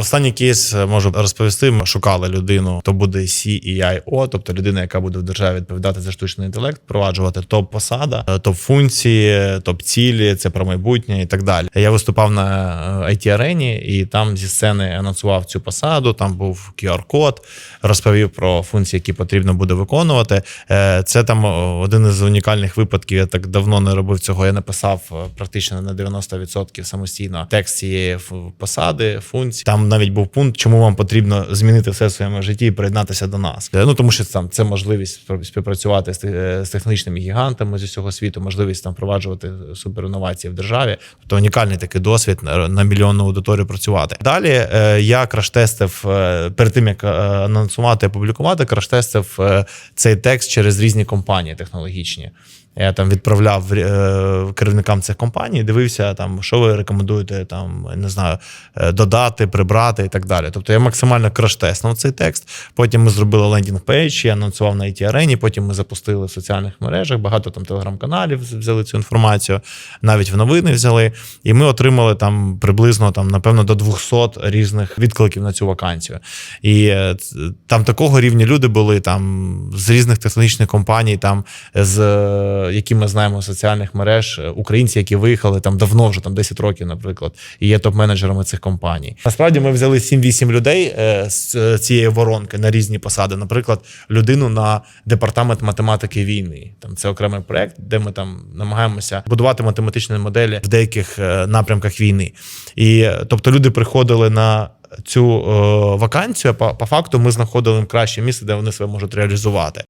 Останній кейс е, можу розповісти. Ми шукали людину, хто буде CEIO, тобто людина, яка буде в державі відповідати за штучний інтелект, впроваджувати топ-посада, е, топ-функції, топ-цілі, це про майбутнє і так далі. Я виступав на it арені і там зі сцени анонсував цю посаду. Там був QR-код, розповів про функції, які потрібно буде виконувати. Е, Це там один із унікальних випадків. Я так давно не робив цього. Я написав е, практично на 90% самостійно текст цієї посади, функції. Там навіть був пункт, чому вам потрібно змінити все в своєму житті і приєднатися до нас. Е, Ну тому що там це можливість співпрацювати е, з технологічними гігантами з усього світу, можливість там впроваджувати суперінновації в державі. Тобто унікальний такий досвід на, мільйонну аудиторію працювати. Далі е, я краш-тестив перед тим, як анонсувати і опублікувати, краш-тестив цей текст через різні компанії технологічні. Я там відправляв е, керівникам цих компаній, дивився там, що ви рекомендуєте там, не знаю, додати, прибрати і так далі. Тобто я максимально краш-тестнув цей текст. Потім ми зробили лендінг пейдж, я анонсував на it арені. Потім ми запустили в соціальних мережах. Багато там телеграм-каналів взяли цю інформацію, навіть в новини взяли. І ми отримали там приблизно там, напевно, до 200 різних відкликів на цю вакансію. І е, там такого рівня люди були там з різних технологічних компаній, там з е, які ми знаємо соціальних мереж, е, українці, які виїхали там давно, вже там 10 років, наприклад, і є топ-менеджерами цих компаній. Насправді ми взяли 7-8 людей е, з е, цієї воронки на різні посади. Наприклад, людину на департамент математики війни. Там це окремий проект, де ми там намагаємося будувати математичні моделі в деяких е, напрямках війни. І тобто люди приходили на цю е, вакансію. По, по факту ми знаходили краще місце, де вони себе можуть реалізувати.